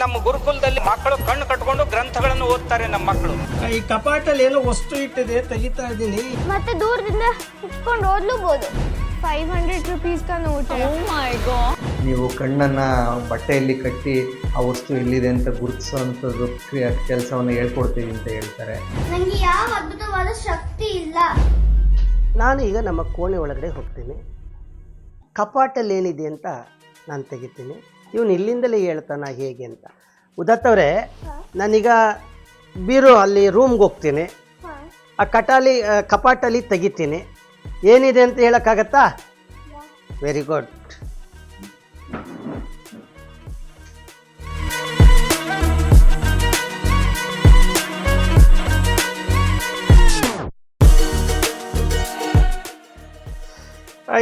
ನಮ್ಮ ಗುರುಕುಲದಲ್ಲಿ ಮಕ್ಕಳು ಕಣ್ಣು ಕಟ್ಕೊಂಡು ಗ್ರಂಥಗಳನ್ನು ಓದ್ತಾರೆ ನಮ್ಮ ಮಕ್ಕಳು. ಈ ಕಪಾಟಲ್ಲಿ ಏನೋ ವಸ್ತು ಇಟ್ಟಿದೆ ತೆಗಿತಾ ಇದ್ದೀನಿ. ಮತ್ತೆ ದೂರದಿಂದ ಇಟ್ಕೊಂಡು ಓದ್ಲೂಬಹುದು ಫೈವ್ ಹಂಡ್ರೆಡ್ ರುಪೀಸ್ का ನೋಟ್ ನೀವು ಕಣ್ಣನ್ನ ಬಟ್ಟೆಯಲ್ಲಿ ಕಟ್ಟಿ ಆ ವಸ್ತು ಎಲ್ಲಿದೆ ಅಂತ ಗುರುತಿಸುವಂಥದ್ದು ಕೆಲಸವನ್ನು ಹೇಳ್ಕೊಡ್ತೀವಿ ಅಂತ ಹೇಳ್ತಾರೆ. ನನಗೆ ಯಾವ ಅದ್ಭುತವಾದ ಶಕ್ತಿ ಇಲ್ಲ. ನಾನು ಈಗ ನಮ್ಮ ಕೋಣೆ ಒಳಗಡೆ ಹೋಗ್ತೀನಿ. ಕಪಾಟಲ್ಲಿ ಏನಿದೆ ಅಂತ ನಾನು ತೆಗಿತೀನಿ. ಇವನು ಇಲ್ಲಿಂದಲೇ ಹೇಳ್ತಾನ ಹೇಗೆ ಅಂತ. ಉದತ್ತವ್ರೆ ನಾನೀಗ ಬೀರು ಅಲ್ಲಿ ರೂಮ್ಗೆ ಹೋಗ್ತೀನಿ. ಆ ಕಟಾಲಿ ಕಪಾಟಲ್ಲಿ ತೆಗಿತೀನಿ. ಏನಿದೆ ಅಂತ ಹೇಳೋಕ್ಕಾಗತ್ತಾ? ವೆರಿ ಗುಡ್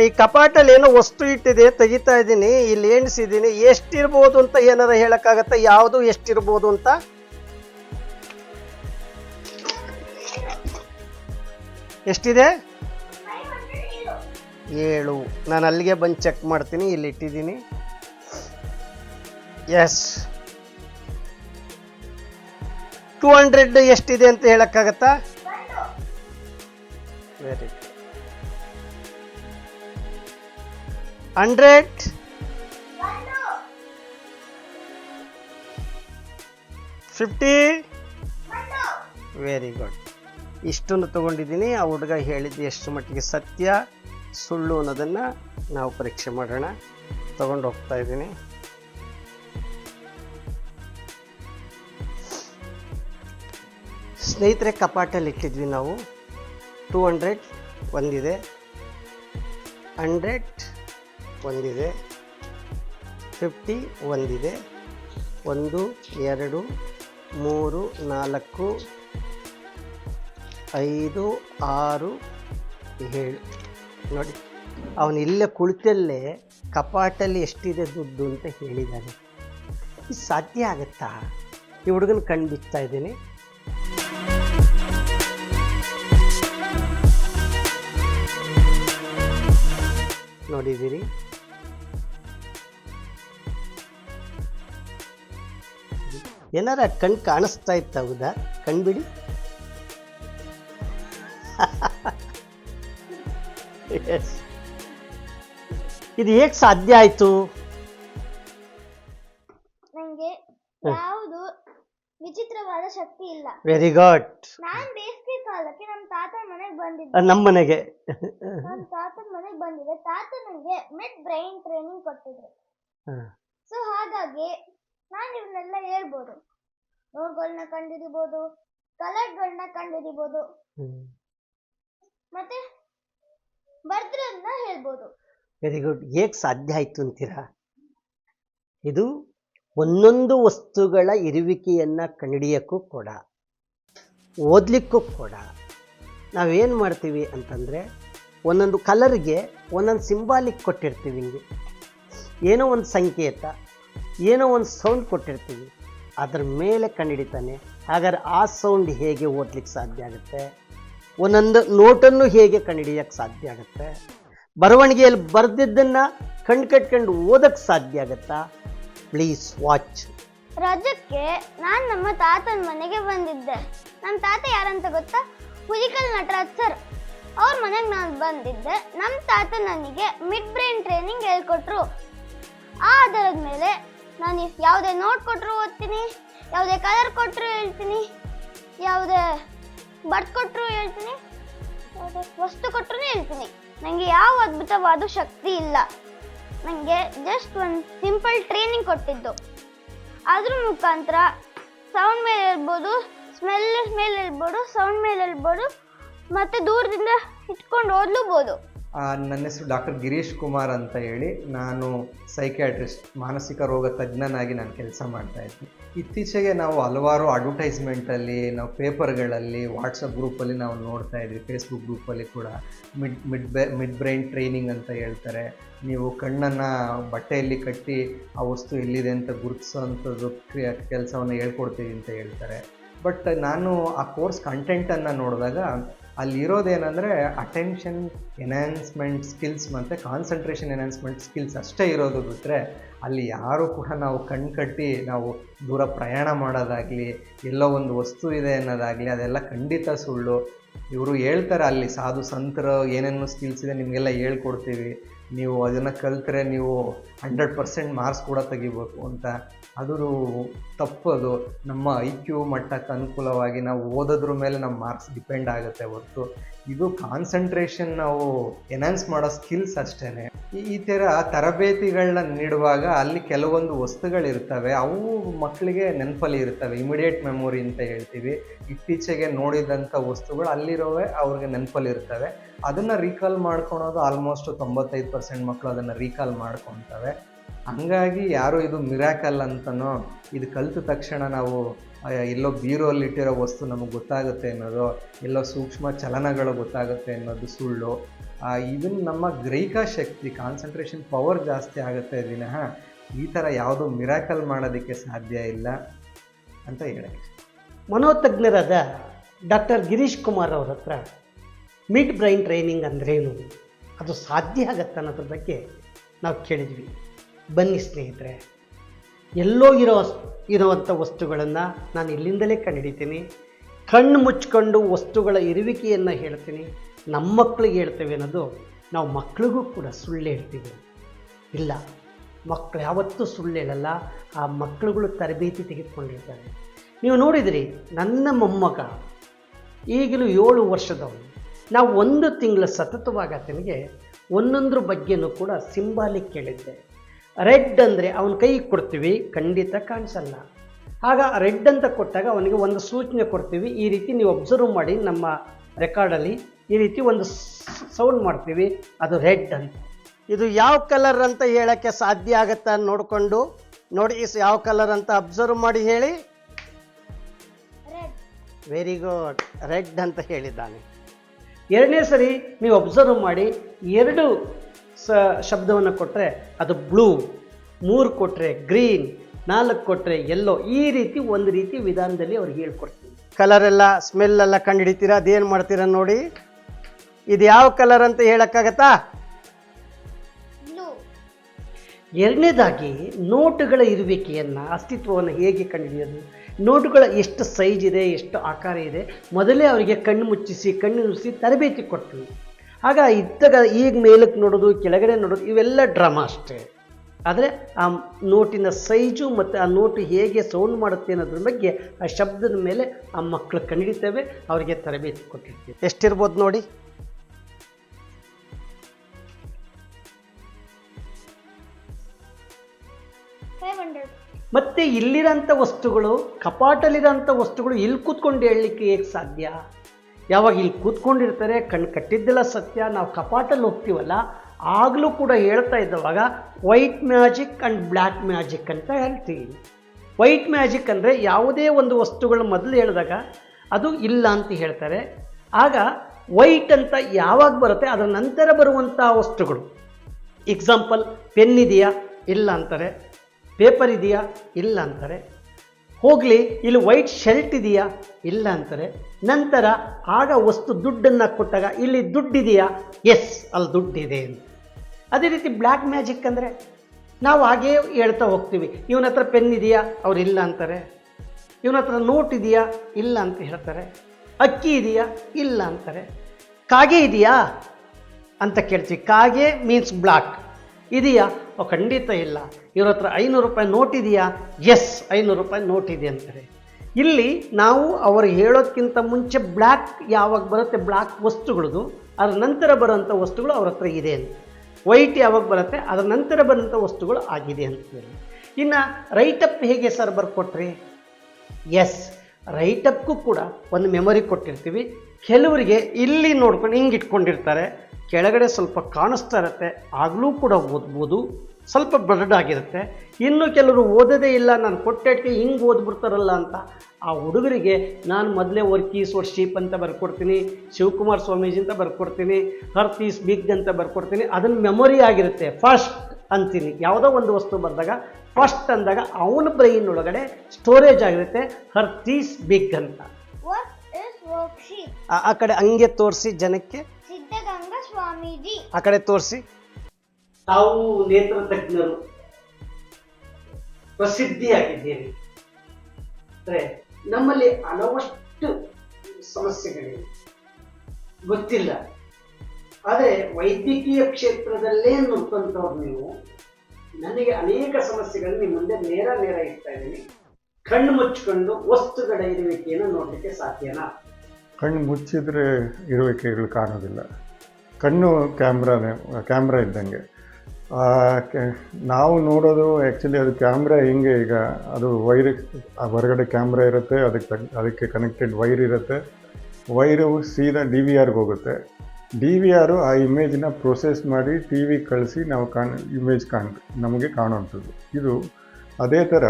ಈ ಕಪಾಟಲ್ಲಿ ಏನೋ ವಸ್ತು ಇಟ್ಟಿದೆ, ತೆಗಿತಾ ಇದ್ದೀನಿ ಇಲ್ಲಿ ಎಣಿಸಿದ್ದೀನಿ ಎಷ್ಟಿರ್ಬೋದು ಅಂತ ಏನಾರ ಹೇಳೋಕ್ಕಾಗತ್ತೆ? ಯಾವುದು ಎಷ್ಟಿರ್ಬೋದು ಅಂತ? ಎಷ್ಟಿದೆ? ಏಳು. ನಾನು ಅಲ್ಲಿಗೆ ಬಂದು ಚೆಕ್ ಮಾಡ್ತೀನಿ, ಇಲ್ಲಿ ಇಟ್ಟಿದ್ದೀನಿ. ಎಸ್ ಟೂ ಹಂಡ್ರೆಡ್ ಎಷ್ಟಿದೆ ಅಂತ ಹೇಳಕ್ಕಾಗತ್ತಾ? Very hundred. Fifty. Very good ಇಷ್ಟನ್ನು ತಗೊಂಡಿದ್ದೀನಿ. ಆ ಹುಡುಗ ಹೇಳಿದ್ದು ಎಷ್ಟು ಮಟ್ಟಿಗೆ ಸತ್ಯ, ಸುಳ್ಳು ಅನ್ನೋದನ್ನು ನಾವು ಪರೀಕ್ಷೆ ಮಾಡೋಣ. ತಗೊಂಡು ಹೋಗ್ತಾ ಇದ್ದೀನಿ. ಸ್ನೇಹಿತರೆ, ಕಪಾಟಲ್ಲಿ ಇಟ್ಟಿದ್ವಿ ನಾವು. ಟೂ ಹಂಡ್ರೆಡ್ ಒಂದಿದೆ. ಹಂಡ್ರೆಡ್. ಒಂದಿದೆ. ಫಿಫ್ಟಿ ಒಂದಿದೆ. ಒಂದು, ಎರಡು, ಮೂರು, ನಾಲ್ಕು, ಐದು, ಆರು, ಏಳು. ನೋಡಿ, ಅವನು ಇಲ್ಲೇ ಕುಳಿತಲ್ಲೇ ಕಪಾಟಲ್ಲಿ ಎಷ್ಟಿದೆ ದುಡ್ಡು ಅಂತ ಹೇಳಿದ್ದಾನೆ ಇದು ಸಾಧ್ಯ ಆಗತ್ತಾ? ಈ ಹುಡುಗನ ಕಣ್ಣು ಬಿಚ್ತಾ ಇದ್ದೀನಿ. ನೋಡಿದ್ದೀರಿ? ಏನಾರ ಕಣ್ ಕಾಣಿಸ್ತಾ ಇತ್ತ ಹೌದಾ? ಕಣ್ಬಿಡಿ ಇದು ಹೇಗೆ ಸಾಧ್ಯ ಆಯ್ತು? ನನಗೆ ಯಾವುದು ವಿಚಿತ್ರವಾದ ಶಕ್ತಿ ಇಲ್ಲ. ವೆರಿ ಗುಡ್ ನಾನ್ ಬೇಸಿಗೆ ಕಾಲಕ್ಕೆ ನಮ್ಮ ತಾತ ಮನೆಗೆ ಬಂದಿದ್ದೆ. ನಮ್ಮ ಮನೆಗೆ. ನಮ್ಮ ತಾತನ ಮನೆಗೆ ಬಂದಿದ್ದೆ. ತಾತ ನನಗೆ ಮಿಡ್ ಬ್ರೈನ್ ಟ್ರೈನಿಂಗ್ ಕೊಟ್ಟಿದ್ರು. ಸೊ ಹಾಗಾಗಿ ನಾನು ಇವನ್ನೆಲ್ಲ ಹೇಳ್ಬೋದು ನೋಡ್ಗಳನ್ನ ಕಂಡಿಡಿಬೋದು ಕಲರ್ಗಳನ್ನ ಕಂಡಿಡಿಬೋದು. ಮತ್ತೆ ಬರ್ದ್ರನ್ನ ಹೇಳ್ಬೋದು. ವೆರಿ ಗುಡ್ ಹೇಗೆ ಸಾಧ್ಯ ಆಯ್ತು ಅಂತೀರಾ? ಇದು ಒಂದೊಂದು ವಸ್ತುಗಳ ಇರುವಿಕೆಯನ್ನು ಕಂಡಿಡಿಯೋಕ್ಕೂ ಕೂಡ ಓದಲಿಕ್ಕೂ ಕೂಡ. ನಾವೇನು ಮಾಡ್ತೀವಿ ಅಂತಂದರೆ ಒಂದೊಂದು ಕಲರ್ಗೆ ಒಂದೊಂದು ಸಿಂಬಾಲಿಕ್ ಕೊಟ್ಟಿರ್ತೀವಿ ಹಿಂಗೆ. ಏನೋ ಒಂದು ಸಂಕೇತ ಏನೋ ಒಂದು ಸೌಂಡ್ ಕೊಟ್ಟಿರ್ತೀವಿ. ಅದರ ಮೇಲೆ ಕಂಡುಹಿಡಿತಾನೆ ಹಾಗಾದ್ರೆ ಆ ಸೌಂಡ್ ಹೇಗೆ ಓದ್ಲಿಕ್ಕೆ ಸಾಧ್ಯ ಆಗುತ್ತೆ? ಒಂದೊಂದು ನೋಟನ್ನು ಹೇಗೆ ಕಂಡುಹಿಡಿಯೋಕ್ಕೆ ಸಾಧ್ಯ ಆಗುತ್ತೆ? ಬರವಣಿಗೆಯಲ್ಲಿ ಬರೆದಿದ್ದನ್ನು ಕಣ್ ಕಟ್ಕೊಂಡು ಓದಕ್ಕೆ ಸಾಧ್ಯ ಆಗುತ್ತಾ? ಪ್ಲೀಸ್ ವಾಚ್ ರಜಕ್ಕೆ ನಾನು ನಮ್ಮ ತಾತನ ಮನೆಗೆ ಬಂದಿದ್ದೆ. ನಮ್ಮ ತಾತ ಯಾರಂತ ಗೊತ್ತಾ? ಹುಲಿಕಲ್ ನಟರಾಜ್ ಸರ್ ಅವ್ರ ಮನೆಗೆ ನಾನು ಬಂದಿದ್ದೆ. ನಮ್ಮ ತಾತ ನನಗೆ ಮಿಡ್ ಬ್ರೈನ್ ಟ್ರೈನಿಂಗ್ ಹೇಳ್ಕೊಟ್ರು. ಆಧಾರದ ಮೇಲೆ ನಾನು ಯಾವುದೇ ನೋಟ್ ಕೊಟ್ಟರು ಓದ್ತೀನಿ, ಯಾವುದೇ ಕಲರ್ ಕೊಟ್ಟರು ಹೇಳ್ತೀನಿ, ಯಾವುದೇ ಬಟ್ ಕೊಟ್ಟರು ಹೇಳ್ತೀನಿ, ಯಾವುದೇ ವಸ್ತು ಕೊಟ್ಟರು ಹೇಳ್ತೀನಿ. ನನಗೆ ಯಾವ ಅದ್ಭುತವಾದ ಶಕ್ತಿ ಇಲ್ಲ. ನನಗೆ ಜಸ್ಟ್ ಒಂದು ಸಿಂಪಲ್ ಟ್ರೈನಿಂಗ್ ಕೊಟ್ಟಿದ್ದು. ಅದ್ರ ಮುಖಾಂತರ ಸೌಂಡ್ ಮೇಲೆ ಇರ್ಬೋದು ಸ್ಮೆಲ್ ಮೇಲೆ ಇರ್ಬೋದು ಸೌಂಡ್ ಮೇಲೆ ಇರ್ಬೋದು ಮತ್ತು ದೂರದಿಂದ ಇಟ್ಕೊಂಡು ಓದ್ಲೂಬೋದು. ನನ್ನ ಹೆಸರು ಡಾಕ್ಟರ್ ಗಿರೀಶ್ ಕುಮಾರ್ ಅಂತ ಹೇಳಿ ನಾನು ಸೈಕ್ಯಾಟ್ರಿಸ್ಟ್, ಮಾನಸಿಕ ರೋಗ ತಜ್ಞನಾಗಿ ನಾನು ಕೆಲಸ ಮಾಡ್ತಾ ಇದ್ದೀನಿ ಇತ್ತೀಚೆಗೆ ನಾವು ಹಲವಾರು ಅಡ್ವರ್ಟೈಸ್ಮೆಂಟಲ್ಲಿ ನಾವು ಪೇಪರ್ಗಳಲ್ಲಿ ವಾಟ್ಸಪ್ ಗ್ರೂಪಲ್ಲಿ ನಾವು ನೋಡ್ತಾ ಇದ್ವಿ. ಫೇಸ್ಬುಕ್ ಗ್ರೂಪಲ್ಲಿ ಕೂಡ ಮಿಡ್ ಮಿಡ್ ಬೆ ಮಿಡ್ ಬ್ರೈನ್ ಟ್ರೈನಿಂಗ್ ಅಂತ ಹೇಳ್ತಾರೆ. ನೀವು ಕಣ್ಣನ್ನು ಬಟ್ಟೆಯಲ್ಲಿ ಕಟ್ಟಿ ಆ ವಸ್ತು ಎಲ್ಲಿದೆ ಅಂತ ಗುರುತಿಸೋವಂಥದ್ದು ಕ್ರಿಯ, ಕೆಲಸವನ್ನು ಹೇಳ್ಕೊಡ್ತೀವಿ ಅಂತ ಹೇಳ್ತಾರೆ. ಬಟ್ ನಾನು ಆ ಕೋರ್ಸ್ ಕಂಟೆಂಟನ್ನು ನೋಡಿದಾಗ ಅಲ್ಲಿರೋದೇನೆಂದರೆ ಅಟೆನ್ಷನ್ ಎನ್ಹಾನ್ಸ್ಮೆಂಟ್ ಸ್ಕಿಲ್ಸ್ ಮತ್ತು ಕಾನ್ಸಂಟ್ರೇಷನ್ ಎನ್ಹಾನ್ಸ್ಮೆಂಟ್ ಸ್ಕಿಲ್ಸ್ ಅಷ್ಟೇ ಇರೋದು ಬಿಟ್ಟರೆ ಅಲ್ಲಿ ಯಾರು ಕೂಡ ನಾವು ಕಣ್ ಕಟ್ಟಿ ನಾವು ದೂರ ಪ್ರಯಾಣ ಮಾಡೋದಾಗಲಿ, ಎಲ್ಲೋ ಒಂದು ವಸ್ತು ಇದೆ ಅನ್ನೋದಾಗಲಿ, ಅದೆಲ್ಲ ಖಂಡಿತ ಸುಳ್ಳು. ಇವರು ಹೇಳ್ತಾರೆ ಅಲ್ಲಿ ಸಾಧು ಸಂತರು ಏನೇನು ಸ್ಕಿಲ್ಸ್ ಇದೆ ನಿಮಗೆಲ್ಲ ಹೇಳ್ಕೊಡ್ತೀವಿ. ನೀವು ಅದನ್ನು ಕಲಿತ್ರೆ ನೀವು ಹಂಡ್ರೆಡ್ ಪರ್ಸೆಂಟ್ ಮಾರ್ಕ್ಸ್ ಕೂಡ ತೆಗಿಬೇಕು ಅಂತ. ಅದು. ತಪ್ಪದು ನಮ್ಮ ಐ ಕ್ಯೂ ಮಟ್ಟಕ್ಕೆ ಅನುಕೂಲವಾಗಿ ನಾವು ಓದೋದ್ರ ಮೇಲೆ ನಮ್ಮ ಮಾರ್ಕ್ಸ್ ಡಿಪೆಂಡ್ ಆಗುತ್ತೆ ಹೊರತು. ಇದು ಕಾನ್ಸಂಟ್ರೇಷನ್ ನಾವು ಎನ್ಹಾನ್ಸ್ ಮಾಡೋ ಸ್ಕಿಲ್ಸ್ ಅಷ್ಟೇ ಈ ಥರ ತರಬೇತಿಗಳನ್ನ ನೀಡುವಾಗ ಅಲ್ಲಿ ಕೆಲವೊಂದು ವಸ್ತುಗಳಿರ್ತವೆ, ಅವು ಮಕ್ಕಳಿಗೆ ನೆನಪಲ್ಲಿ ಇರ್ತವೆ. ಇಮಿಡಿಯೇಟ್ ಮೆಮೊರಿ ಅಂತ ಹೇಳ್ತೀವಿ. ಇತ್ತೀಚೆಗೆ ನೋಡಿದಂಥ ವಸ್ತುಗಳು ಅಲ್ಲಿರೋವೆ ಅವ್ರಿಗೆ ನೆನಪಲ್ಲಿ ಇರ್ತವೆ. ಅದನ್ನು ರೀಕಾಲ್ ಮಾಡ್ಕೊಳೋದು ಆಲ್ಮೋಸ್ಟ್ ತೊಂಬತ್ತೈದು ಪರ್ಸೆಂಟ್ ಮಕ್ಕಳು ಅದನ್ನು ರೀಕಾಲ್ ಮಾಡ್ಕೊತವೆ ಹಂಗಾಗಿ ಯಾರು ಇದು ಮಿರಾಕಲ್ ಅಂತನೋ, ಇದು ಕಲಿತ ತಕ್ಷಣ ನಾವು ಎಲ್ಲೋ ಬೀರೋಲ್ಲಿಟ್ಟಿರೋ ವಸ್ತು ನಮಗೆ ಗೊತ್ತಾಗುತ್ತೆ ಅನ್ನೋದು, ಎಲ್ಲೋ ಸೂಕ್ಷ್ಮ ಚಲನಗಳು ಗೊತ್ತಾಗುತ್ತೆ ಅನ್ನೋದು ಸುಳ್ಳು. ಇದನ್ನು ನಮ್ಮ ಗ್ರಹಿಕಾ ಶಕ್ತಿ ಕಾನ್ಸಂಟ್ರೇಷನ್ ಪವರ್ ಜಾಸ್ತಿ ಆಗುತ್ತೆ ವಿನಃ, ಈ ಥರ ಯಾವುದೂ ಮಿರಾಕಲ್ ಮಾಡೋದಕ್ಕೆ ಸಾಧ್ಯ ಇಲ್ಲ ಅಂತ ಹೇಳಕ್ಕೆ ಮನೋತಜ್ಞರಾದ ಡಾಕ್ಟರ್ ಗಿರೀಶ್ ಕುಮಾರ್ ಅವ್ರ ಹತ್ರ ಮಿಡ್ ಬ್ರೈನ್ ಟ್ರೈನಿಂಗ್ ಅಂದ್ರೇನು ಅದು ಸಾಧ್ಯ ಆಗತ್ತೆ ಅನ್ನೋದ್ರ ಬಗ್ಗೆ ನಾವು ಕೇಳಿದ್ವಿ. ಬನ್ನಿ ಸ್ನೇಹಿತರೆ. ಎಲ್ಲೋ ಇರೋ ಇರುವಂಥ ವಸ್ತುಗಳನ್ನು ನಾನು ಇಲ್ಲಿಂದಲೇ ಕಂಡಿಡಿತೀನಿ. ಕಣ್ಣು ಮುಚ್ಕೊಂಡು ವಸ್ತುಗಳ ಇರುವಿಕೆಯನ್ನು ಹೇಳ್ತೀನಿ. ನಮ್ಮ ಮಕ್ಕಳಿಗೆ ಹೇಳ್ತೇವೆ ಅನ್ನೋದು ನಾವು ಮಕ್ಕಳಿಗೂ ಕೂಡ ಸುಳ್ಳು ಹೇಳ್ತೀವಿ. ಇಲ್ಲ ಮಕ್ಕಳು ಯಾವತ್ತೂ ಸುಳ್ಳು ಹೇಳಲ್ಲ. ಆ ಮಕ್ಕಳುಗಳು ತರಬೇತಿ ತೆಗೆದುಕೊಂಡಿರ್ತಾರೆ. ನೀವು ನೋಡಿದಿರಿ, ನನ್ನ ಮೊಮ್ಮಗ ಈಗಲೂ ಏಳು ವರ್ಷದವನು ನಾವು ಒಂದು ತಿಂಗಳ ಸತತವಾಗಿ ಆತನಿಗೆ ಒಂದೊಂದ್ರ ಬಗ್ಗೆನೂ ಕೂಡ ಸಿಂಬಾಲಿಕ್ ಕೇಳಿದ್ದೆ. ರೆಡ್ ಅಂದರೆ ಅವನ ಕೈ ಕೊಡ್ತೀವಿ ಖಂಡಿತ ಕಾಣಿಸಲ್ಲ. ಆಗ ರೆಡ್ ಅಂತ ಕೊಟ್ಟಾಗ ಅವನಿಗೆ ಒಂದು ಸೂಚನೆ ಕೊಡ್ತೀವಿ ಈ ರೀತಿ ನೀವು ಅಬ್ಸರ್ವ್ ಮಾಡಿ ನಮ್ಮ ರೆಕಾರ್ಡಲ್ಲಿ ಈ ರೀತಿ ಒಂದು ಸೌಂಡ್ ಮಾಡ್ತೀವಿ ಅದು ರೆಡ್ ಅಂತ. ಇದು ಯಾವ ಕಲರ್ ಅಂತ ಹೇಳೋಕ್ಕೆ ಸಾಧ್ಯ ಆಗುತ್ತೆ ನೋಡಿಕೊಂಡು ನೋಡಿ ಯಾವ ಕಲರ್ ಅಂತ ಅಬ್ಸರ್ವ್ ಮಾಡಿ ಹೇಳಿ. ವೆರಿ ಗುಡ್ ರೆಡ್ ಅಂತ ಹೇಳಿದ್ದಾನೆ. ಎರಡನೇ ಸರಿ ನೀವು ಅಬ್ಸರ್ವ್ ಮಾಡಿ ಎರಡು ಸ ಶಬ್ದವನ್ನು ಕೊಟ್ಟರೆ ಅದು ಬ್ಲೂ ಮೂರು ಕೊಟ್ಟರೆ ಗ್ರೀನ್ ನಾಲ್ಕು ಕೊಟ್ಟರೆ ಎಲ್ಲೋ ಈ ರೀತಿ ಒಂದು ರೀತಿ ವಿಧಾನದಲ್ಲಿ ಅವ್ರಿಗೆ ಹೇಳ್ಕೊಡ್ತೀವಿ. ಕಲರ್ ಎಲ್ಲ ಸ್ಮೆಲ್ ಎಲ್ಲ ಕಂಡುಹಿಡಿತೀರಾ? ಅದೇನು ಮಾಡ್ತೀರಾ ನೋಡಿ. ಇದು ಯಾವ ಕಲರ್ ಅಂತ ಹೇಳೋಕ್ಕಾಗತ್ತಾ? ಬ್ಲೂ ಎರಡನೇದಾಗಿ ನೋಟುಗಳ ಇರುವಿಕೆಯನ್ನು ಅಸ್ತಿತ್ವವನ್ನು ಹೇಗೆ ಕಂಡುಹಿಡಿಯೋದು? ನೋಟುಗಳ ಎಷ್ಟು ಸೈಜ್ ಇದೆ ಎಷ್ಟು ಆಕಾರ ಇದೆ? ಮೊದಲೇ ಅವರಿಗೆ ಕಣ್ಣು ಮುಚ್ಚಿಸಿ ಕಣ್ಣು ಮುಚ್ಚಿಸಿ ತರಬೇತಿ ಕೊಡ್ತೀವಿ. ಆಗ ಇದ್ದಾಗ ಈಗ ಮೇಲಕ್ಕೆ ನೋಡೋದು ಕೆಳಗಡೆ ನೋಡೋದು ಇವೆಲ್ಲ ಡ್ರಾಮಾ ಅಷ್ಟೇ. ಆದರೆ ಆ ನೋಟಿನ ಸೈಜು ಮತ್ತು ಆ ನೋಟು ಹೇಗೆ ಸೌಂಡ್ ಮಾಡುತ್ತೆ ಅನ್ನೋದ್ರ ಬಗ್ಗೆ ಆ ಶಬ್ದದ ಮೇಲೆ ಆ ಮಕ್ಕಳು ಕಂಡಿಡಿತೇವೆ ಅವರಿಗೆ ತರಬೇತಿ ಕೊಟ್ಟಿರ್ತೀವಿ. ಎಷ್ಟಿರ್ಬೋದು ನೋಡಿ? ಮತ್ತೆ ಇಲ್ಲಿರೋಂಥ ವಸ್ತುಗಳು ಕಪಾಟಲ್ಲಿರೋಂಥ ವಸ್ತುಗಳು ಇಲ್ಲಿ ಕೂತ್ಕೊಂಡು ಹೇಳಲಿಕ್ಕೆ ಹೇಗೆ ಸಾಧ್ಯ? ಯಾವಾಗ ಇಲ್ಲಿ ಕೂತ್ಕೊಂಡಿರ್ತಾರೆ, ಕಣ್ಣು ಕಟ್ಟಿದ್ದೆಲ್ಲ ಸತ್ಯ, ನಾವು ಕಪಾಟಲ್ಲಿ ಹೋಗ್ತೀವಲ್ಲ, ಆಗಲೂ ಕೂಡ ಹೇಳ್ತಾ ಇದ್ದವಾಗ white magic and black magic ಅಂತ ಹೇಳ್ತೀವಿ. ವೈಟ್ ಮ್ಯಾಜಿಕ್ ಅಂದರೆ ಯಾವುದೇ ಒಂದು ವಸ್ತುಗಳು ಮೊದಲು ಹೇಳಿದಾಗ ಅದು ಇಲ್ಲ ಅಂತ ಹೇಳ್ತಾರೆ. ಆಗ ವೈಟ್ ಅಂತ ಯಾವಾಗ ಬರುತ್ತೆ, ಅದರ ನಂತರ ಬರುವಂಥ ವಸ್ತುಗಳು. ಎಕ್ಸಾಂಪಲ್ ಪೆನ್ ಇದೆಯಾ? ಇಲ್ಲ ಅಂತಾರೆ. ಪೇಪರ್ ಇದೆಯಾ? ಇಲ್ಲ ಅಂತಾರೆ. ಹೋಗಲಿ, ಇಲ್ಲಿ ವೈಟ್ ಶರ್ಟ್ ಇದೆಯಾ? ಇಲ್ಲ ಅಂತಾರೆ. ನಂತರ ಆಗ ವಸ್ತು ದುಡ್ಡನ್ನು ಕೊಟ್ಟಾಗ ಇಲ್ಲಿ ದುಡ್ಡಿದೆಯಾ? ಎಸ್ ಅಲ್ಲಿ ದುಡ್ಡಿದೆ ಅಂತ. ಅದೇ ರೀತಿ ಬ್ಲ್ಯಾಕ್ ಮ್ಯಾಜಿಕ್ ಅಂದರೆ ನಾವು ಹಾಗೇ ಹೇಳ್ತಾ ಹೋಗ್ತೀವಿ. ಇವನ ಹತ್ರ ಪೆನ್ ಇದೆಯಾ? ಅವ್ರು ಇಲ್ಲ ಅಂತಾರೆ. ಇವನ ಹತ್ರ ನೋಟ್ ಇದೆಯಾ? ಇಲ್ಲ ಅಂತ ಹೇಳ್ತಾರೆ. ಅಕ್ಕಿ ಇದೆಯಾ? ಇಲ್ಲ ಅಂತಾರೆ. ಕಾಗೆ ಇದೆಯಾ? ಅಂತ ಕೇಳ್ತೀವಿ. ಕಾಗೆ ಮೀನ್ಸ್ ಬ್ಲಾಕ್ ಇದೆಯಾ? ಖಂಡಿತ ಇಲ್ಲ. ಇವ್ರ ಹತ್ರ ಐನೂರು ರೂಪಾಯಿ ನೋಟ್ ಇದೆಯಾ? ಎಸ್ ಐನೂರು ರೂಪಾಯಿ ನೋಟ್ ಇದೆ ಅಂತಾರೆ. ಇಲ್ಲಿ ನಾವು ಅವರು ಹೇಳೋದಕ್ಕಿಂತ ಮುಂಚೆ ಬ್ಲ್ಯಾಕ್ ಯಾವಾಗ ಬರುತ್ತೆ? ಬ್ಲ್ಯಾಕ್ ವಸ್ತುಗಳದು. ಅದರ ನಂತರ ಬರೋಂಥ ವಸ್ತುಗಳು ಅವ್ರ ಹತ್ರ ಇದೆ ಅಂತ. ವೈಟ್ ಯಾವಾಗ ಬರುತ್ತೆ? ಅದರ ನಂತರ ಬರೋಂಥ ವಸ್ತುಗಳು ಆಗಿದೆ ಅಂತ ಹೇಳಿ. ಇನ್ನು ರೈಟಪ್ ಹೇಗೆ ಸರ್ ಬರ್ಕೊಟ್ರಿ? ಎಸ್ ರೈಟಪ್ಗೂ ಕೂಡ ಒಂದು ಮೆಮೊರಿ ಕೊಟ್ಟಿರ್ತೀವಿ. ಕೆಲವರಿಗೆ ಇಲ್ಲಿ ನೋಡ್ಕೊಂಡು ಹಿಂಗೆ ಇಟ್ಕೊಂಡಿರ್ತಾರೆ. ಕೆಳಗಡೆ ಸ್ವಲ್ಪ ಕಾಣಿಸ್ತಾ ಇರುತ್ತೆ ಆಗಲೂ ಕೂಡ ಓದ್ಬೋದು ಸ್ವಲ್ಪ ಬ್ಲಡ್ ಆಗಿರುತ್ತೆ. ಇನ್ನು ಕೆಲವರು ಓದೋದೇ ಇಲ್ಲ ನಾನು ಕೊಟ್ಟೆಟ್ಗೆ ಹಿಂಗೆ ಓದ್ಬಿಡ್ತಾರಲ್ಲ ಅಂತ ಆ ಹುಡುಗರಿಗೆ ನಾನು ಮೊದಲೇ ವರ್ಕೀಸ್ ವರ್ಷೀಪ್ ಅಂತ ಬರ್ಕೊಡ್ತೀನಿ ಶಿವಕುಮಾರ್ ಸ್ವಾಮೀಜಿ ಅಂತ ಬರ್ಕೊಡ್ತೀನಿ ಹರ್ತೀಸ್ ಬಿಗ್ ಅಂತ ಬರ್ಕೊಡ್ತೀನಿ ಅದನ್ನು ಮೆಮೊರಿ ಆಗಿರುತ್ತೆ ಫಸ್ಟ್ ಅಂತೀನಿ. ಯಾವುದೋ ಒಂದು ವಸ್ತು ಬಂದಾಗ ಫಸ್ಟ್ ಅಂದಾಗ ಅವನ ಬ್ರೈನ್ ಒಳಗಡೆ ಸ್ಟೋರೇಜ್ ಆಗಿರುತ್ತೆ ಹರ್ ಈಸ್ ಬಿಗ್ ಅಂತ. ಆ- ಆ ಕಡೆ ಹಂಗೆ ತೋರಿಸಿ ಜನಕ್ಕೆ. ಸ್ವಾಮೀಜಿ. ಆ ಕಡೆ ತೋರಿಸಿ. ತಾವು ನೇತ್ರ ತಜ್ಞರು. ಪ್ರಸಿದ್ಧಿಯಾಗಿದ್ದೀರಿ. ಅಂದ್ರೆ ನಮ್ಮಲ್ಲಿ ಹಲವಷ್ಟು ಸಮಸ್ಯೆಗಳಿವೆ. ಗೊತ್ತಿಲ್ಲ. ಆದರೆ ವೈದ್ಯಕೀಯ ಕ್ಷೇತ್ರದಲ್ಲೇ ನುಡ್ಕೊಂತವ್ರು ನೀವು. ನನಗೆ ಅನೇಕ ಸಮಸ್ಯೆಗಳು ನಿಮ್ಮ ಮುಂದೆ ನೇರ ನೇರ ಇಡ್ತಾ ಇದ್ದೀನಿ. ಕಣ್ಣು ಮುಚ್ಕೊಂಡು ವಸ್ತುಗಳ ಇರುವಿಕೆಯನ್ನು ನೋಡಲಿಕ್ಕೆ ಸಾಧ್ಯನಾ? ಕಣ್ಣು ಮುಚ್ಚಿದ್ರೆ ಇರುವಿಕೆಗಳು ಕಾಣೋದಿಲ್ಲ. ಕಣ್ಣು ಕ್ಯಾಮ್ರಾನೇ ಕ್ಯಾಮ್ರಾ ಇದ್ದಂಗೆ. ನಾವು ನೋಡೋದು ಆ್ಯಕ್ಚುಲಿ ಅದು ಕ್ಯಾಮ್ರಾ ಹಿಂಗೆ ಈಗ, ಅದು ವೈರ್, ಆ ಹೊರಗಡೆ ಕ್ಯಾಮ್ರಾ ಇರುತ್ತೆ, ಅದಕ್ಕೆ ಅದಕ್ಕೆ ಕನೆಕ್ಟೆಡ್ ವೈರ್ ಇರುತ್ತೆ. ವೈರು ಸೀದಾ ಡಿ ವಿ ಆರ್ಗೆ ಹೋಗುತ್ತೆ. ಡಿ ವಿ ಆರು ಆ ಇಮೇಜ್ನ ಪ್ರೊಸೆಸ್ ಮಾಡಿ ಟಿ ವಿ ಕಳಿಸಿ ನಾವು ಕಾಣ ಇಮೇಜ್ ಕಾಣ್, ನಮಗೆ ಕಾಣುವಂಥದ್ದು. ಇದು ಅದೇ ಥರ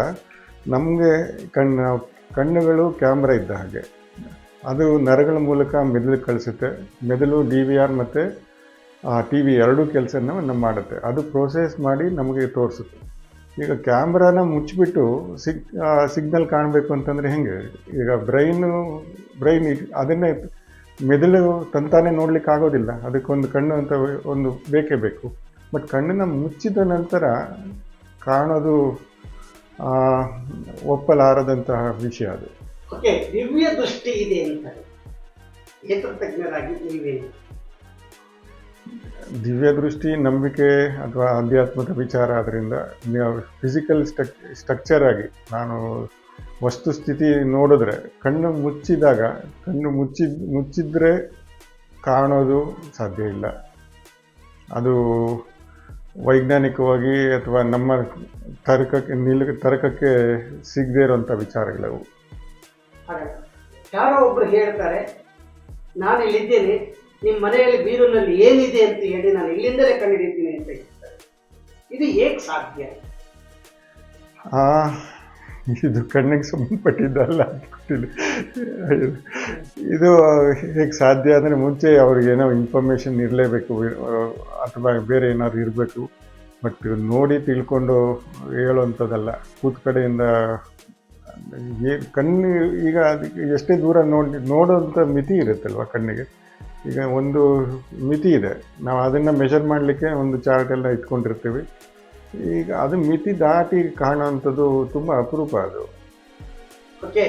ನಮಗೆ ಕಣ್ಣು, ಕಣ್ಣುಗಳು ಕ್ಯಾಮ್ರಾ ಇದ್ದ ಹಾಗೆ. ಅದು ನರಗಳ ಮೂಲಕ ಮೆದುಳಿಗೆ ಕಳಿಸುತ್ತೆ. ಮೆದುಳು, ಡಿ ವಿ ಆರ್ ಮತ್ತು ಟಿ ವಿ ಎರಡೂ ಕೆಲಸನ ನಮ್ಮ ಮಾಡುತ್ತೆ. ಅದು ಪ್ರೋಸೆಸ್ ಮಾಡಿ ನಮಗೆ ತೋರಿಸುತ್ತೆ. ಈಗ ಕ್ಯಾಮ್ರಾನ ಮುಚ್ಚಿಬಿಟ್ಟು ಸಿಗ್ ಸಿಗ್ನಲ್ ಕಾಣಬೇಕು ಅಂತಂದರೆ ಹೆಂಗೆ? ಈಗ ಬ್ರೈನು, ಬ್ರೈನ್ ಅದನ್ನೇ ಮೆದುಳು ತಂತಾನೆ ನೋಡ್ಲಿಕ್ಕೆ ಆಗೋದಿಲ್ಲ. ಅದಕ್ಕೊಂದು ಕಣ್ಣು ಅಂತ ಒಂದು ಬೇಕೇ ಬೇಕು. ಬಟ್ ಕಣ್ಣನ್ನು ಮುಚ್ಚಿದ ನಂತರ ಕಾಣೋದು ಒಪ್ಪಲಾರದಂತಹ ವಿಷಯ ಅದು. ಓಕೆ, ದಿವ್ಯ ದೃಷ್ಟಿ ಇದೆ ಅಂತಾರೆ. ತಜ್ಞರಾಗಿ ನೀವೇನು? ದಿವ್ಯ ದೃಷ್ಟಿ, ನಂಬಿಕೆ ಅಥವಾ ಆಧ್ಯಾತ್ಮದ ವಿಚಾರ ಆದ್ದರಿಂದ ಫಿಸಿಕಲ್ ಸ್ಟ್ರಕ್ ಸ್ಟ್ರಕ್ಚರ್ ಆಗಿ ನಾನು ವಸ್ತುಸ್ಥಿತಿ ನೋಡಿದ್ರೆ ಕಣ್ಣು ಮುಚ್ಚಿದಾಗ, ಕಣ್ಣು ಮುಚ್ಚಿ, ಮುಚ್ಚಿದ್ರೆ ಕಾಣೋದು ಸಾಧ್ಯ ಇಲ್ಲ. ಅದು ವೈಜ್ಞಾನಿಕವಾಗಿ ಅಥವಾ ನಮ್ಮ ತರ್ಕಕ್ಕೆ, ನಿಲ್, ತರ್ಕಕ್ಕೆ ಸಿಗದೇ ಇರೋಂಥ ವಿಚಾರಗಳವು ಹಾಗಲ್ಲ ಯಾರೋ ಒಬ್ರು ಹೇಳ್ತಾರೆ ನಾನು ಇಲ್ಲಿದ್ದೇನೆ ನಿಮ್ಮ ಮನೆಯಲ್ಲಿ ಬೀರುನಲ್ಲಿ ಏನಿದೆ ಅಂತ ಹೇಳಿ ನಾನು ಇಲ್ಲಿಂದಲೇ ಕಂಡುಹಿಡಿತೀನಿ ಅಂತ ಹೇಳ್ತಾರೆ. ಇದು ಹೇಗೆ ಸಾಧ್ಯ? ಇದು ಕಣ್ಣಿಗೆ ಸಂಬಂಧಪಟ್ಟಿದ್ದಲ್ಲ ಗೊತ್ತಿಲ್ಲ. ಇದು ಹೇಗೆ ಸಾಧ್ಯ ಅಂದರೆ ಮುಂಚೆ ಅವ್ರಿಗೇನೋ ಇನ್ಫಾರ್ಮೇಷನ್ ಇರಲೇಬೇಕು, ಅಥವಾ ಬೇರೆ ಏನಾದ್ರು ಇರಬೇಕು. ಬಟ್ ನೋಡಿ ತಿಳ್ಕೊಂಡು ಹೇಳುವಂಥದ್ದಲ್ಲ. ಕೂತ್ ಕಡೆಯಿಂದ ಕಣ್ಣು ಈಗ ಅದಕ್ಕೆ ಎಷ್ಟೇ ದೂರ ನೋಡಿ ನೋಡೋಂಥ ಮಿತಿ ಇರುತ್ತಲ್ವ ಕಣ್ಣಿಗೆ? ಈಗ ಒಂದು ಮಿತಿ ಇದೆ. ನಾವು ಅದನ್ನು ಮೆಷರ್ ಮಾಡಲಿಕ್ಕೆ ಒಂದು ಚಾರ್ಟ್ ಎಲ್ಲ ಇಟ್ಕೊಂಡಿರ್ತೀವಿ. ಈಗ ಅದು ಮಿತಿ ದಾಟಿ ಕಾಣುವಂಥದ್ದು ತುಂಬ ಅಪರೂಪ ಅದು. ಓಕೆ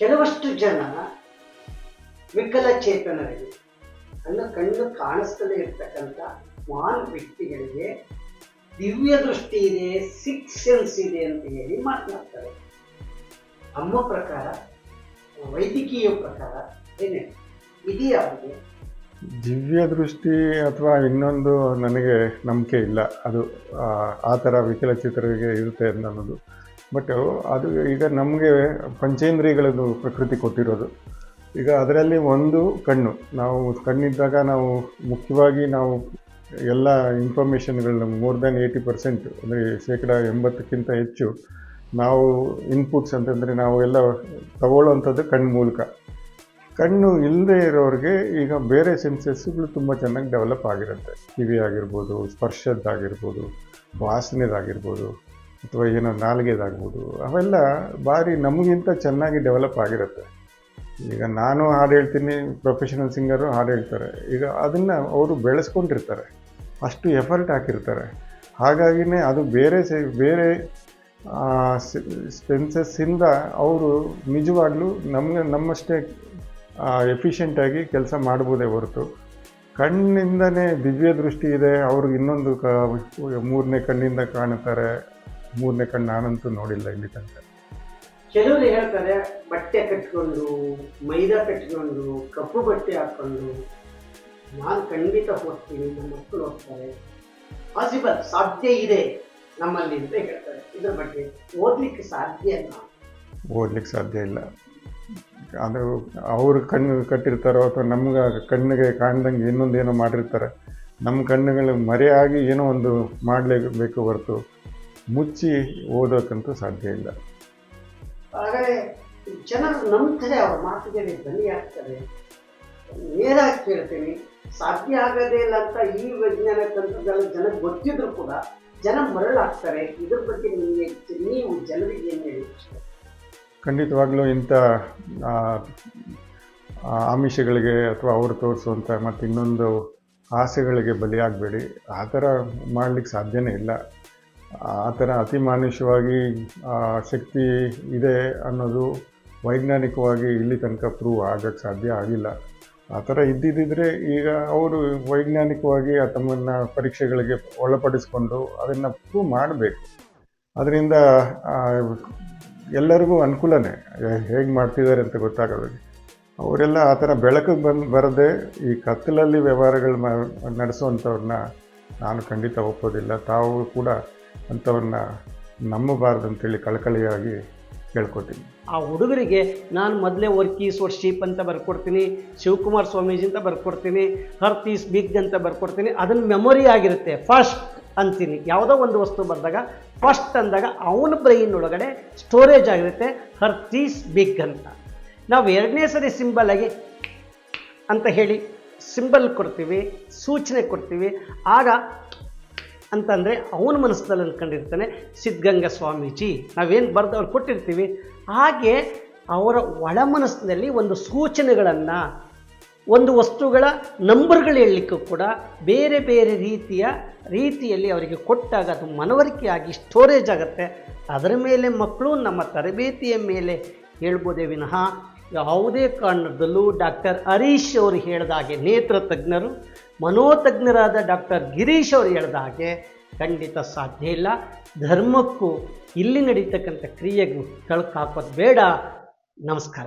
ಕೆಲವಷ್ಟು ಜನ ವಿಕಲಚೇತನರಿಗೆ ಕಣ್ಣು ಕಣ್ಣು ಕಾಣಿಸ್ತಲೇ ಇರ್ತಕ್ಕಂಥ ಮಹಾನ್ ವ್ಯಕ್ತಿಗಳಿಗೆ ದಿವ್ಯ ದೃಷ್ಟಿ ಇದೆ ಸಿಕ್ಸ್ ಸೆನ್ಸ್ ಇದೆ ಅಂತ ಹೇಳಿ ಮಾತನಾಡ್ತಾರೆ. ನಮ್ಮ ಪ್ರಕಾರ ವೈದ್ಯಕೀಯ ಪ್ರಕಾರ ಏನೇ ವಿಧಿ ದಿವ್ಯ ದೃಷ್ಟಿ ಅಥವಾ ಇನ್ನೊಂದು ನನಗೆ ನಂಬಿಕೆ ಇಲ್ಲ. ಅದು ಆ, ಥರ ವಿಕಲಚಿತ್ರರಿಗೆ ಇರುತ್ತೆ ಅನ್ನೋದು. ಬಟ್ ಅದು ಈಗ ನಮಗೆ ಪಂಚೇಂದ್ರಿಯಗಳದ್ದು ಪ್ರಕೃತಿ ಕೊಟ್ಟಿರೋದು. ಈಗ ಅದರಲ್ಲಿ ಒಂದು ಕಣ್ಣು. ನಾವು ಕಣ್ಣಿದ್ದಾಗ ನಾವು ಮುಖ್ಯವಾಗಿ ನಾವು ಎಲ್ಲ ಇನ್ಫಾರ್ಮೇಷನ್ಗಳನ್ನ ಮೋರ್ ದ್ಯಾನ್ ಏಯ್ಟಿ ಪರ್ಸೆಂಟ್ ಅಂದರೆ ಶೇಕಡ ಎಂಬತ್ತಕ್ಕಿಂತ ಹೆಚ್ಚು ನಾವು ಇನ್ಪುಟ್ಸ್ ಅಂತಂದರೆ ನಾವು ಎಲ್ಲ ತಗೊಳ್ಳೋವಂಥದ್ದು ಕಣ್ಣು ಮೂಲಕ. ಕಣ್ಣು ಇಲ್ಲದೆ ಇರೋರಿಗೆ ಈಗ ಬೇರೆ ಸೆನ್ಸಸ್ಗಳು ತುಂಬ ಚೆನ್ನಾಗಿ ಡೆವಲಪ್ ಆಗಿರುತ್ತೆ. ಕಿವಿ ಆಗಿರ್ಬೋದು, ಸ್ಪರ್ಶದ್ದಾಗಿರ್ಬೋದು, ವಾಸನೆದಾಗಿರ್ಬೋದು, ಅಥವಾ ಏನೋ ನಾಲಿಗೆದಾಗ್ಬೋದು, ಅವೆಲ್ಲ ಭಾರಿ ನಮಗಿಂತ ಚೆನ್ನಾಗಿ ಡೆವಲಪ್ ಆಗಿರುತ್ತೆ. ಈಗ ನಾನು ಹಾಡು ಹೇಳ್ತೀನಿ ಪ್ರೊಫೆಷನಲ್ ಸಿಂಗರು ಹಾಡು ಹೇಳ್ತಾರೆ. ಈಗ ಅದನ್ನು ಅವರು ಬೆಳೆಸ್ಕೊಂಡಿರ್ತಾರೆ. ಅಷ್ಟು ಎಫರ್ಟ್ ಹಾಕಿರ್ತಾರೆ. ಹಾಗಾಗಿನೇ ಅದು ಬೇರೆ ಸೆ, ಬೇರೆ ಸ್ಪೆನ್ಸಸ್ಸಿಂದ ಅವರು ನಿಜವಾಗ್ಲೂ ನಮಗೆ ನಮ್ಮಷ್ಟೇ ಎಫಿಷಿಯೆಂಟಾಗಿ ಕೆಲಸ ಮಾಡ್ಬೋದೇ ಹೊರತು. ಕಣ್ಣಿಂದನೇ ದಿವ್ಯ ದೃಷ್ಟಿ ಇದೆ ಅವ್ರಿಗೆ ಇನ್ನೊಂದು ಕ, ಮೂರನೇ ಕಣ್ಣಿಂದ ಕಾಣುತ್ತಾರೆ, ಮೂರನೇ ಕಣ್ಣು ನಾನಂತೂ ನೋಡಿಲ್ಲ ಇಲ್ಲಿ ತನಕ. ಕೆಲವರು ಹೇಳ್ತಾರೆ, ಬಟ್ಟೆ ಕಟ್ಕೊಂಡು, ಮೈದಾ ಕಟ್ಕೊಂಡು, ಕಪ್ಪು ಬಟ್ಟೆ ಹಾಕೊಂಡು, ನಾನು ಖಂಡಿತ ಹೋಗ್ತೀನಿ ನಮ್ಮ ಮಕ್ಕಳು ಹೋಗ್ತಾರೆ. ಪಾಸಿಬಲ್ ಸಾಧ್ಯ ಇದೆ ನಮ್ಮಲ್ಲಿ ಅಂತ ಹೇಳ್ತಾರೆ. ಇದ್ರ ಬಗ್ಗೆ ಓದ್ಲಿಕ್ಕೆ ಸಾಧ್ಯ ಇಲ್ಲ. ಓದ್ಲಿಕ್ಕೆ ಸಾಧ್ಯ ಇಲ್ಲ. ಅದು ಅವ್ರ ಕಣ್ಣು ಕಟ್ಟಿರ್ತಾರೋ ಅಥವಾ ನಮ್ಗೆ ಕಣ್ಣಿಗೆ ಕಾಣ್ದಂಗೆ ಇನ್ನೊಂದೇನೋ ಮಾಡಿರ್ತಾರೆ ನಮ್ಮ ಕಣ್ಣುಗಳು ಮರೆಯಾಗಿ ಏನೋ ಒಂದು ಮಾಡಲೇಬೇಕು ಹೊರತು ಮುಚ್ಚಿ ಓದೋಕ್ಕಂತೂ ಸಾಧ್ಯ ಇಲ್ಲ. ಹಾಗಾದ್ರೆ ಜನರು ನಂಬ್ತಾರೆ ಅವ್ರ ಮಾತುಗಳಿಗೆ ಬಲಿಯಾಗ್ತಾರೆ ನೇರಾಗಿ ಕೇಳ್ತೀನಿ ಸಾಧ್ಯ ಆಗದೇ ಇಲ್ಲ ಅಂತ ಈ ವೈಜ್ಞಾನಿಕ ತಂತ್ರಜ್ಞಾನ ಜನಕ್ಕೆ ಗೊತ್ತಿದ್ರು ಕೂಡ ಜನ ಮರಳಾಗ್ತಾರೆ. ಇದ್ರ ಬಗ್ಗೆ ನಿಮಗೆ ನೀವು ಜನರಿಗೆ ಏನು ಹೇಳಿ? ಖಂಡಿತವಾಗ್ಲೂ ಇಂಥ ಆಮಿಷಗಳಿಗೆ ಅಥವಾ ಅವರು ತೋರಿಸುವಂಥ ಮತ್ತು ಇನ್ನೊಂದು ಆಸೆಗಳಿಗೆ ಬಲಿಯಾಗಬೇಡಿ. ಆ ಥರ ಮಾಡಲಿಕ್ಕೆ ಸಾಧ್ಯನೇ ಇಲ್ಲ. ಆ ಥರ ಅತಿ ಮಾನುಷವಾಗಿ ಶಕ್ತಿ ಇದೆ ಅನ್ನೋದು ವೈಜ್ಞಾನಿಕವಾಗಿ ಇಲ್ಲಿ ತನಕ ಪ್ರೂವ್ ಆಗೋಕ್ಕೆ ಸಾಧ್ಯ ಆಗಿಲ್ಲ. ಆ ಥರ ಇದ್ದಿದ್ದರೆ ಈಗ ಅವರು ವೈಜ್ಞಾನಿಕವಾಗಿ ಆ ತಮ್ಮನ್ನ ಪರೀಕ್ಷೆಗಳಿಗೆ ಒಳಪಡಿಸ್ಕೊಂಡು ಅದನ್ನು ಪ್ರೂವ್ ಮಾಡಬೇಕು. ಅದರಿಂದ ಎಲ್ಲರಿಗೂ ಅನುಕೂಲನೇ. ಹೇಗೆ ಮಾಡ್ತಿದ್ದಾರೆ ಅಂತ ಗೊತ್ತಾಗೋದು ಅವರೆಲ್ಲ ಆ ಥರ ಬೆಳಕಿಗೆ ಬಂದು, ಬರದೆ ಈ ಕತ್ತಲಲ್ಲಿ ವ್ಯವಹಾರಗಳು ನಡೆಸುವಂಥವ್ರನ್ನ ನಾನು ಖಂಡಿತ ಒಪ್ಪೋದಿಲ್ಲ. ತಾವು ಕೂಡ ಅಂಥವ್ರನ್ನ ನಂಬಬಾರ್ದು ಅಂತೇಳಿ ಕಳಕಳಿಯಾಗಿ ಕೇಳ್ಕೊತೀನಿ ಆ ಹುಡುಗರಿಗೆ ನಾನು ಮೊದಲೇ ವರ್ಕೀಸ್ ವರ್ ಶೀಪ್ ಅಂತ ಬರ್ಕೊಡ್ತೀನಿ, ಶಿವಕುಮಾರ್ ಸ್ವಾಮೀಜಿ ಅಂತ ಬರ್ಕೊಡ್ತೀನಿ ಹರ್ತ್ ಈಸ್ ಬಿಗ್ ಅಂತ ಬರ್ಕೊಡ್ತೀನಿ ಅದನ್ನು ಮೆಮೊರಿ ಆಗಿರುತ್ತೆ ಫಸ್ಟ್ ಅಂತೀನಿ. ಯಾವುದೋ ಒಂದು ವಸ್ತು ಬಂದಾಗ ಫಸ್ಟ್ ಅಂದಾಗ ಅವನ ಬ್ರೈನ್ ಒಳಗಡೆ ಸ್ಟೋರೇಜ್ ಆಗಿರುತ್ತೆ ಹರ್ತ್ ಈಸ್ ಬಿಗ್ ಅಂತ. ನಾವು ಎರಡನೇ ಸರಿ ಸಿಂಬಲ್ ಆಗಿ ಅಂತ ಹೇಳಿ ಸಿಂಬಲ್ ಕೊಡ್ತೀವಿ, ಸೂಚನೆ ಕೊಡ್ತೀವಿ, ಆಗ ಅಂತಂದರೆ ಅವನ ಮನಸ್ಸಿನಲ್ಲಿ ಅಂದ್ಕೊಂಡಿರ್ತಾನೆ ಸಿದ್ಧಗಂಗಾ ಸ್ವಾಮೀಜಿ, ನಾವೇನು ಬರೆದು ಅವ್ರು ಕೊಟ್ಟಿರ್ತೀವಿ. ಹಾಗೆ ಅವರ ಒಳ ಮನಸ್ಸಿನಲ್ಲಿ ಒಂದು ಸೂಚನೆಗಳನ್ನು, ಒಂದು ವಸ್ತುಗಳ ನಂಬರ್ಗಳು ಹೇಳಲಿಕ್ಕೂ ಕೂಡ ಬೇರೆ ಬೇರೆ ರೀತಿಯ ರೀತಿಯಲ್ಲಿ ಅವರಿಗೆ ಕೊಟ್ಟಾಗ ಅದು ಮನವರಿಕೆಯಾಗಿ ಸ್ಟೋರೇಜ್ ಆಗುತ್ತೆ. ಅದರ ಮೇಲೆ ಮಕ್ಕಳು ನಮ್ಮ ತರಬೇತಿಯ ಮೇಲೆ ಹೇಳ್ಬೋದೇ ವಿನಃ ಯಾವುದೇ ಕಾರಣದಲ್ಲೂ ಡಾಕ್ಟರ್ ಹರೀಶ್ ಅವರು ಹೇಳಿದ ಹಾಗೆ ನೇತ್ರ ತಜ್ಞರು, ಮನೋತಜ್ಞರಾದ ಡಾಕ್ಟರ್ ಗಿರೀಶ್ ಅವರು ಹೇಳಿದ ಹಾಗೆ ಖಂಡಿತ ಸಾಧ್ಯ ಇಲ್ಲ. ಧರ್ಮಕ್ಕೂ ಇಲ್ಲಿ ನಡೀತಕ್ಕಂಥ ಕ್ರಿಯೆಗೂ ಕಳ್ಕಾಕೋದು ಬೇಡ. ನಮಸ್ಕಾರ.